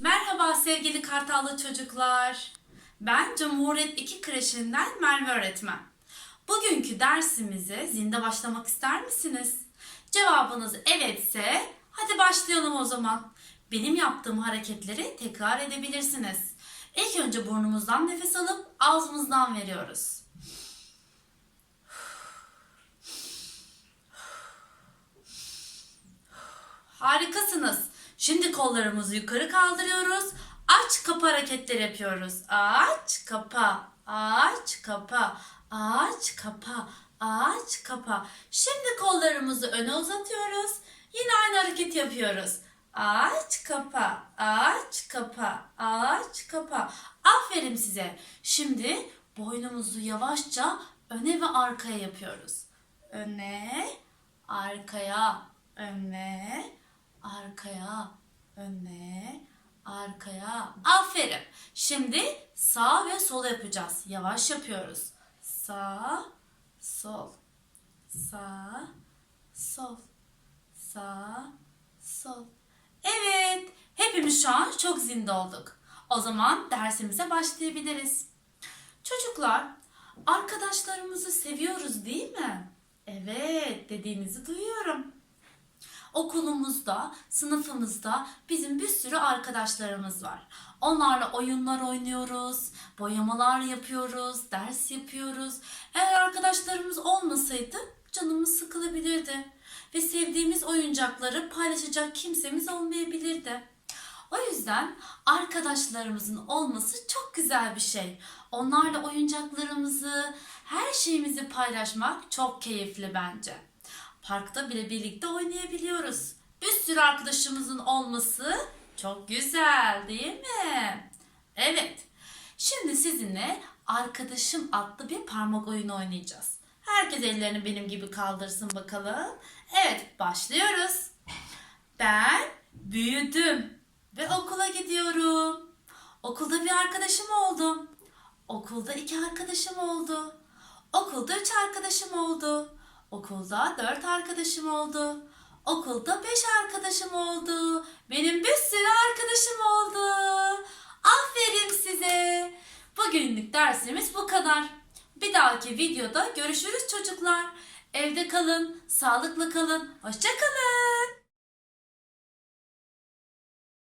Merhaba sevgili Kartallı çocuklar. Ben Cumhuriyet 2 kreşinden Merve öğretmen. Bugünkü dersimize zinde başlamak ister misiniz? Cevabınız evetse hadi başlayalım o zaman. Benim yaptığım hareketleri tekrar edebilirsiniz. İlk önce burnumuzdan nefes alıp ağzımızdan veriyoruz. Harikasınız. Şimdi kollarımızı yukarı kaldırıyoruz. Aç kapa hareketleri yapıyoruz. Aç kapa, aç kapa, aç kapa, aç kapa. Şimdi kollarımızı öne uzatıyoruz. Yine aynı hareket yapıyoruz. Aç kapa, aç kapa, aç kapa. Aferin size. Şimdi boynumuzu yavaşça öne ve arkaya yapıyoruz. Öne, arkaya, öne, arkaya, öne, arkaya. Aferin. Şimdi sağ ve sol yapacağız. Yavaş yapıyoruz. Sağ, sol. Sağ, sol. Sağ, sol. Evet. Hepimiz şu an çok zinde olduk. O zaman dersimize başlayabiliriz. Çocuklar, arkadaşlarımızı seviyoruz değil mi? Evet, dediğinizi duyuyorum. Okulumuzda, sınıfımızda bizim bir sürü arkadaşlarımız var. Onlarla oyunlar oynuyoruz, boyamalar yapıyoruz, ders yapıyoruz. Eğer arkadaşlarımız olmasaydı canımız sıkılabilirdi ve sevdiğimiz oyuncakları paylaşacak kimsemiz olmayabilirdi. O yüzden arkadaşlarımızın olması çok güzel bir şey. Onlarla oyuncaklarımızı, her şeyimizi paylaşmak çok keyifli bence. Parkta bile birlikte oynayabiliyoruz. Bir sürü arkadaşımızın olması çok güzel değil mi? Evet. Şimdi sizinle Arkadaşım adlı bir parmak oyunu oynayacağız. Herkes ellerini benim gibi kaldırsın bakalım. Evet, başlıyoruz. Ben büyüdüm ve okula gidiyorum. Okulda bir arkadaşım oldu. Okulda iki arkadaşım oldu. Okulda üç arkadaşım oldu. Okulda dört arkadaşım oldu. Okulda beş arkadaşım oldu. Benim bir sürü arkadaşım oldu. Aferin size. Bugünlük dersimiz bu kadar. Bir dahaki videoda görüşürüz çocuklar. Evde kalın, sağlıklı kalın. Hoşça kalın.